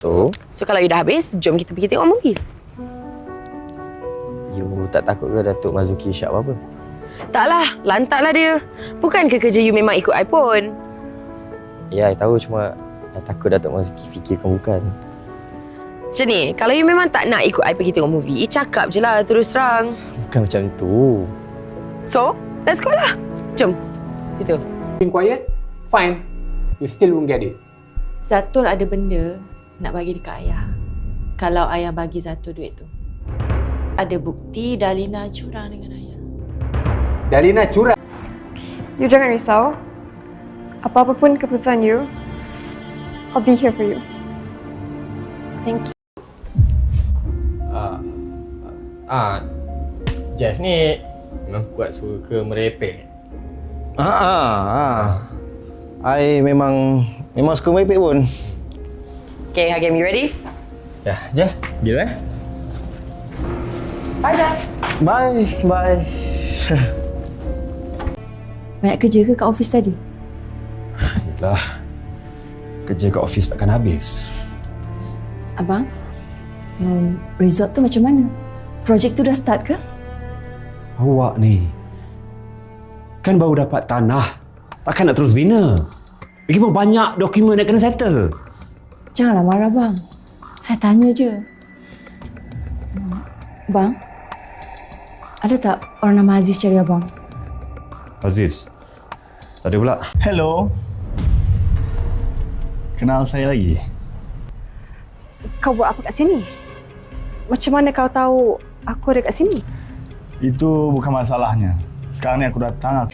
So, So kalau you dah habis, jom kita pergi tengok movie. you tak takut ke Datuk Mazuki syak apa-apa? Taklah, lantaklah dia. Bukan ke kerja you memang ikut I pun? Ya, I tahu cuma I takut Datuk Mazuki fikirkan bukan. Macam ni, kalau you memang tak nak ikut I pergi tengok movie, you cakap je lah terus terang. Bukan macam tu. So, let's go lah. Jom. Itu. Been quiet? Fine. You still won't get it. Zatul ada benda nak bagi dekat ayah. Kalau ayah bagi Zatul duit tu. Ada bukti Dalina curang dengan ayah. Dalina curang. You jangan risau. Apa-apa pun keputusan you, I'll be here for you. Thank you. Ah, ah, Jeff ni memang kuat suka merepek. Ah, ah, ah. I memang memang suka merepek pun. Okay, Hakim, you ready? Ya, Jeff, dulu eh. Bye, Jeff. Bye, bye. Banyak kerja ke kat office tadi? Lah. Kerja kat office takkan habis. Abang, um, resort tu macam mana? Projek tu dah start ke? Awak ni kan baru dapat tanah. Takkan nak terus bina. Lagi pun banyak dokumen nak kena settle. Janganlah marah bang. Saya tanya je. Bang, ada tak orang nama Aziz cari abang? Aziz. Tak ada pula. Hello. Kenal saya lagi? Kau buat apa kat sini? Macam mana kau tahu aku ada kat sini? Itu bukan masalahnya. Sekarang ni aku datang.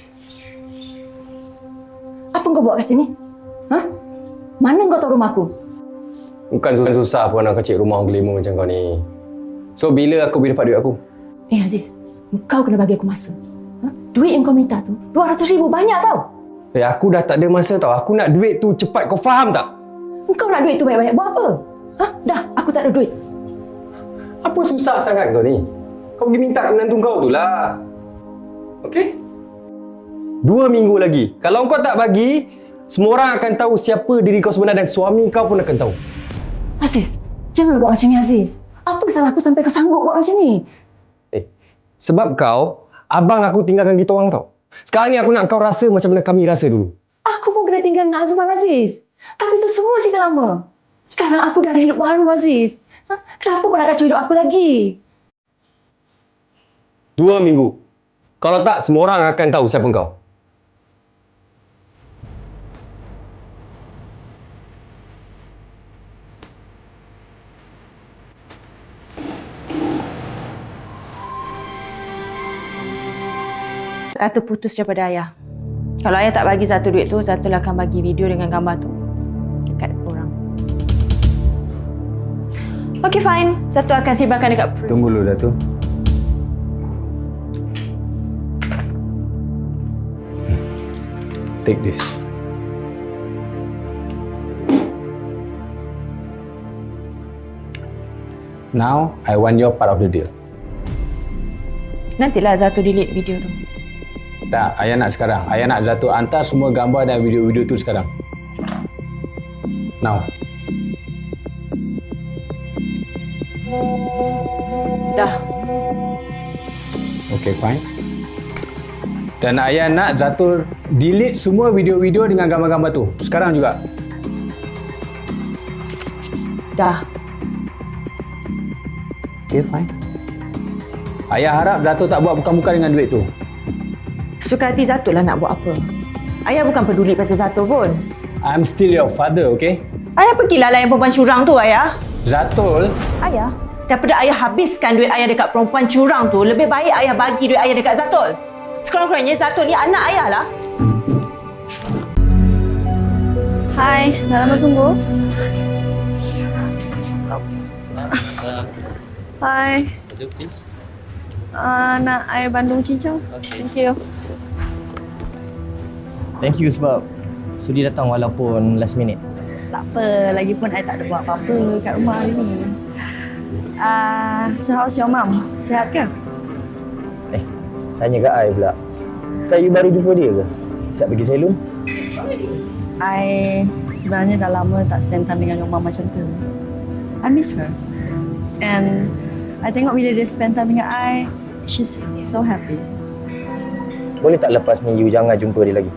Apa kau buat kat sini? Hah? Mana kau tahu rumah aku? Bukan susah pun nak kecil rumah gelima macam kau ni. So, bila aku boleh dapat duit aku? Eh Aziz, kau kena bagi aku masa. Ha? Duit yang kau minta tu, 200 ribu banyak tau. Eh, aku dah tak ada masa tau. Aku nak duit tu cepat. Kau faham tak? Kau nak duit tu banyak-banyak buat apa? Ha? Dah, aku tak ada duit. Apa susah sangat kau ni? Kau pergi minta kat menantu kau tu lah. Okey? Dua minggu lagi. Kalau kau tak bagi, semua orang akan tahu siapa diri kau sebenar dan suami kau pun akan tahu. Aziz, jangan buat macam ni Aziz. Apa salah aku sampai kau sanggup buat macam ni? Eh, sebab kau, abang aku tinggalkan kita orang tau. Sekarang ni aku nak kau rasa macam mana kami rasa dulu. Aku pun kena tinggal dengan Azman Aziz. Tapi itu semua cerita lama. Sekarang aku dah ada hidup baru Aziz. Ha? Kenapa kau nak kacau hidup aku lagi? Dua minggu. Kalau tak, semua orang akan tahu siapa kau. Kata putus daripada ayah. Kalau ayah tak bagi Zatul duit tu, Zatul akan bagi video dengan gambar tu dekat orang. Okay, fine. Zatul akan sebarkan dekat Tunggu dulu Datuk. Take this. Now, I want your part of the deal. Nantilah Zatul delete video tu. Tak, ayah nak sekarang. Ayah nak Zatul hantar semua gambar dan video-video tu sekarang. Now. Dah. Okay, fine. Dan ayah nak Zatul delete semua video-video dengan gambar-gambar tu. Sekarang juga. Dah. Okay, fine. Ayah harap Zatul tak buat bukan-bukan dengan duit tu. Suka hati Zatul lah nak buat apa. Ayah bukan peduli pasal Zatul pun. I'm still your father, okay? Ayah pergilah layan perempuan curang tu, ayah. Zatul, Ayah, daripada ayah habiskan duit ayah dekat perempuan curang tu, lebih baik ayah bagi duit ayah dekat Zatul. Sekurang-kurangnya Zatul ni anak ayah lah. Hai, dah lama tunggu? Hai. Uh, nak air bandung cincau? Thank you. Thank you sebab sudi datang walaupun last minute. Tak apa, lagipun I tak ada buat apa-apa kat rumah hari ni. Uh, so how's your mum? Sihat ke? Eh, tanya kat I pula. Kan you baru jumpa dia ke? Siap pergi salon? I sebenarnya dah lama tak spend time dengan mum macam tu. I miss her. And I tengok bila dia spend time dengan I, she's so happy. Boleh tak lepas ni you jangan jumpa dia lagi?